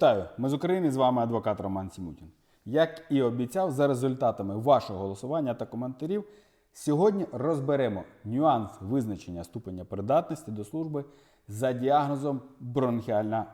Вітаю! Ми з України з вами адвокат Роман Сімутін. Як і обіцяв, за результатами вашого голосування та коментарів, сьогодні розберемо нюанс визначення ступеня придатності до служби за діагнозом бронхіальна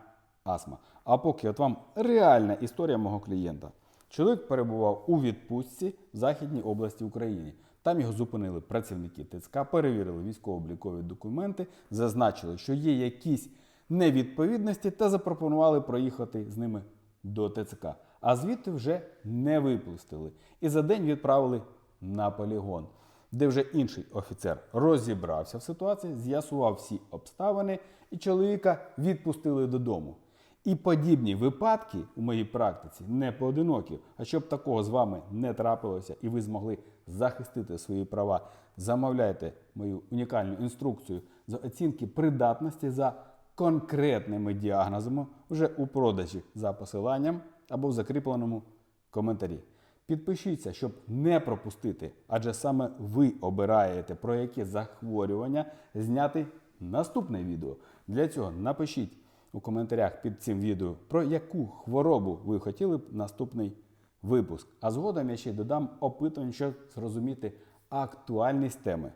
астма. А поки от вам реальна історія мого клієнта. Чоловік перебував у відпустці в Західній області України. Там його зупинили працівники ТЦК, перевірили військово-облікові документи, зазначили, що є якісь невідповідності та запропонували проїхати з ними до ТЦК. А звідти вже не випустили. І за день відправили на полігон, де вже інший офіцер розібрався в ситуації, з'ясував всі обставини, і чоловіка відпустили додому. І подібні випадки у моїй практиці не поодинокі. А щоб такого з вами не трапилося і ви змогли захистити свої права, замовляйте мою унікальну інструкцію з оцінки придатності за конкретними діагнозами вже у продажі за посиланням або в закріпленому коментарі. Підпишіться, щоб не пропустити, адже саме ви обираєте про яке захворювання зняти наступне відео. Для цього напишіть у коментарях під цим відео, про яку хворобу ви хотіли б наступний випуск. А згодом я ще додам опитування, щоб зрозуміти актуальність теми.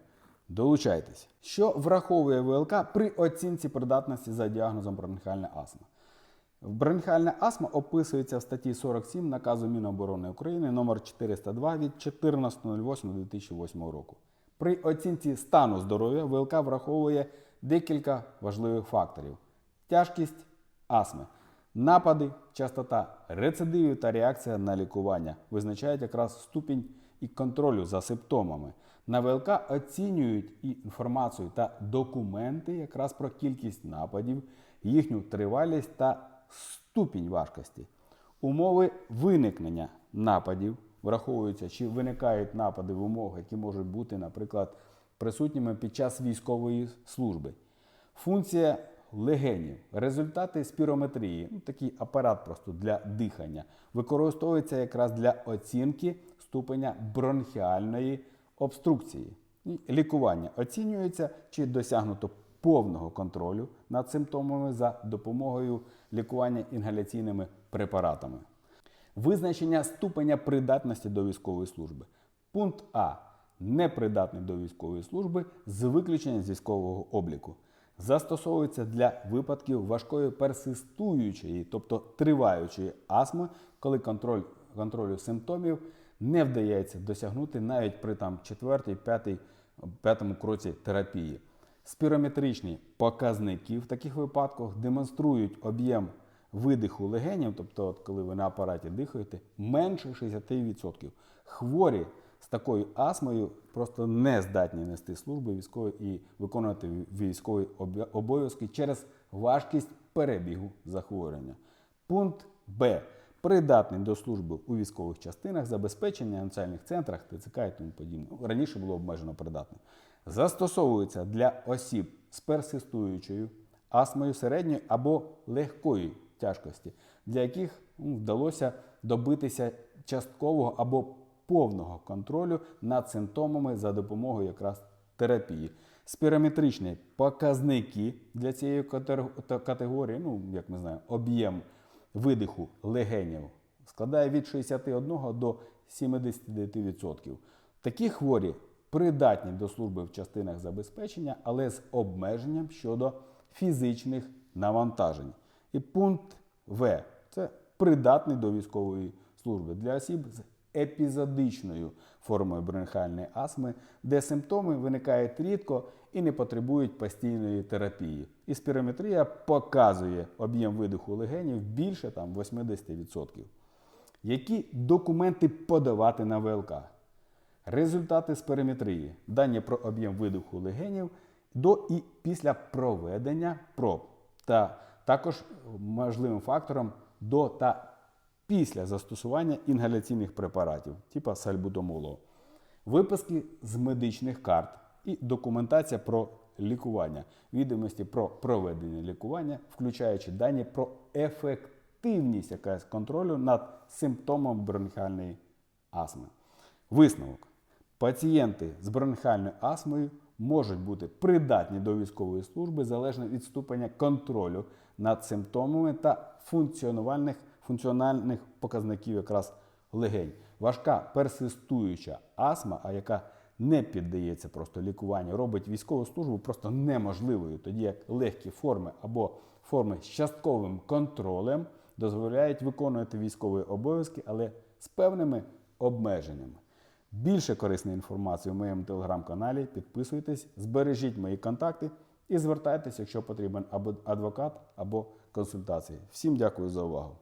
Долучайтесь. Що враховує ВЛК при оцінці придатності за діагнозом бронхіальна астма? Бронхіальна астма описується в статті 47 наказу Міноборони України номер 402 від 14.08.2008 року. При оцінці стану здоров'я ВЛК враховує декілька важливих факторів: тяжкість астми, напади, частота рецидивів та реакція на лікування визначають якраз ступінь і контролю за симптомами. На ВЛК оцінюють і інформацію та документи якраз про кількість нападів, їхню тривалість та ступінь важкості. Умови виникнення нападів враховуються, чи виникають напади в умовах, які можуть бути, наприклад, присутніми під час військової служби. Функція легенів, результати спірометрії, ну, такий апарат просто для дихання, використовується якраз для оцінки ступеня бронхіальної обструкції. Лікування оцінюється, чи досягнуто повного контролю над симптомами за допомогою лікування інгаляційними препаратами. Визначення ступеня придатності до військової служби. Пункт А. Непридатний до військової служби з виключенням з військового обліку. Застосовується для випадків важкої персистуючої, тобто триваючої астми, коли контроль, контролю симптомів не вдається досягнути навіть при там, 4, 5, 5 кроці терапії. Спірометричні показники в таких випадках демонструють об'єм видиху легенів, тобто, от коли ви на апараті дихаєте, менше 60%. Хворі з такою астмою просто не здатні нести служби військової і виконувати військові обов'язки через важкість перебігу захворювання. Пункт Б. Придатний до служби у військових частинах, забезпечення в навчальних центрах, ТЦК і тому подібне. Раніше було обмежено придатним. Застосовується для осіб з персистуючою астмою середньої або легкої тяжкості, для яких ну, вдалося добитися часткового або повного контролю над симптомами за допомогою якраз терапії. Спірометричні показники для цієї категорії, ну як ми знаємо, об'єм видиху легенів складає від 61 до 79%. Такі хворі придатні до служби в частинах забезпечення, але з обмеженням щодо фізичних навантажень. І пункт В це придатний до військової служби для осіб з епізодичною формою бронхіальної астми, де симптоми виникають рідко і не потребують постійної терапії. І спірометрія показує об'єм видиху легенів більше там, 80%. Які документи подавати на ВЛК? Результати спирометрії, дані про об'єм видиху легенів до і після проведення проб, та також можливим фактором до та після застосування інгаляційних препаратів, типу сальбутамолу, виписки з медичних карт і документація про лікування, відомості про проведення лікування, включаючи дані про ефективність якась контролю над симптомом бронхіальної астми. Висновок. Пацієнти з бронхіальною астмою можуть бути придатні до військової служби залежно від ступеня контролю над симптомами та функціональних, функціональних показників якраз легень. Важка персистуюча астма, а яка не піддається просто лікуванню, робить військову службу просто неможливою, тоді як легкі форми або форми з частковим контролем дозволяють виконувати військові обов'язки, але з певними обмеженнями. Більше корисної інформації в моєму телеграм-каналі. Підписуйтесь, збережіть мої контакти і звертайтеся, якщо потрібен або адвокат або консультації. Всім дякую за увагу.